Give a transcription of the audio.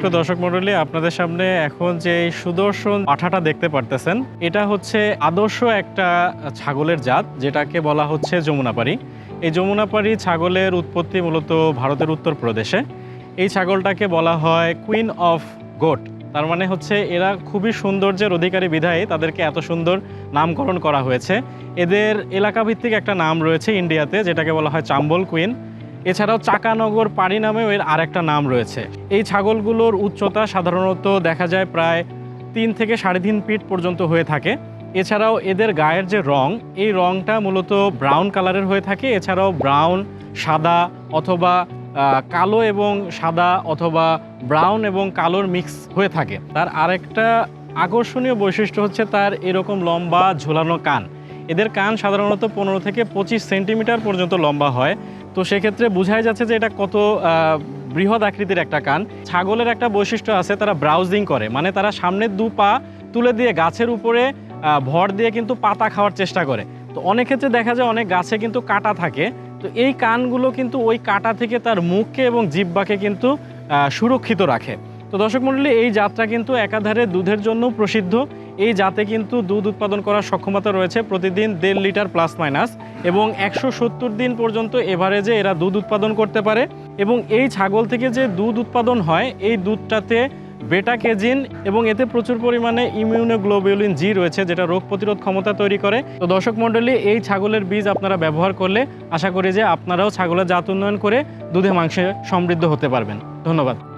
সুপ্রিয় দর্শক মণ্ডলী, আপনাদের সামনে এখন যে সুদর্শন পাঠাটা দেখতে পারতেছেন, এটা হচ্ছে আদর্শ একটা ছাগলের জাত, যেটাকে বলা হচ্ছে যমুনাপাড়ি এই যমুনাপাড়ি ছাগলের উৎপত্তি মূলত ভারতের উত্তরপ্রদেশে এই ছাগলটাকে বলা হয় কুইন অফ গোট তার মানে হচ্ছে এরা খুবই সৌন্দর্যের অধিকারী বিধায়, তাদেরকে এত সুন্দর নামকরণ করা হয়েছে। এদের এলাকা ভিত্তিক একটা নাম রয়েছে ইন্ডিয়াতে, যেটাকে বলা হয় চাম্বল কুইন এছাড়াও চাকানগর পাড়ি নামেও এর আরেকটা নাম রয়েছে। এই ছাগলগুলোর উচ্চতা সাধারণত দেখা যায় প্রায় তিন থেকে সাড়ে তিন ফিট পর্যন্ত হয়ে থাকে। এছাড়াও এদের গায়ের যে রং, এই রংটা মূলত ব্রাউন কালারের হয়ে থাকে। এছাড়াও ব্রাউন, সাদা অথবা কালো এবং সাদা অথবা ব্রাউন এবং কালোর মিক্স হয়ে থাকে। তার আরেকটা আকর্ষণীয় বৈশিষ্ট্য হচ্ছে তার এরকম লম্বা ঝোলানো কান। এদের কান সাধারণত পনেরো থেকে পঁচিশ সেন্টিমিটার পর্যন্ত লম্বা হয়। তো সেক্ষেত্রে বোঝাই যাচ্ছে যে এটা কত বৃহৎ আকৃতির একটা কান। ছাগলের একটা বৈশিষ্ট্য আছে, তারা ব্রাউজিং করে। মানে তারা সামনের দু পা তুলে দিয়ে গাছের উপরে ভর দিয়ে কিন্তু পাতা খাওয়ার চেষ্টা করে। তো অনেক ক্ষেত্রে দেখা যায় অনেক গাছে কিন্তু কাটা থাকে। তো এই কানগুলো কিন্তু ওই কাটা থেকে তার মুখকে এবং জিব্বাকে কিন্তু সুরক্ষিত রাখে। তো দর্শক মণ্ডলী এই যাত্রা কিন্তু একাধারে দুধের জন্য প্রসিদ্ধ। এই জাতে কিন্তু দুধ উৎপাদন করার সক্ষমতা রয়েছে প্রতিদিন দেড় লিটার প্লাস মাইনাস এবং একশো সত্তর দিন পর্যন্ত এভারেজে এরা দুধ উৎপাদন করতে পারে এবং এই ছাগল থেকে যে দুধ উৎপাদন হয়, এই দুধটাতে বেটা কেজিন এবং এতে প্রচুর পরিমাণে ইমিউনোগ্লোবিউলিন জি রয়েছে যেটা রোগ প্রতিরোধ ক্ষমতা তৈরি করে। তো দর্শক মণ্ডলী, এই ছাগলের বীজ আপনারা ব্যবহার করলে আশা করি যে আপনারাও ছাগলের জাত উন্নয়ন করে দুধে মাংসে সমৃদ্ধ হতে পারবেন। ধন্যবাদ।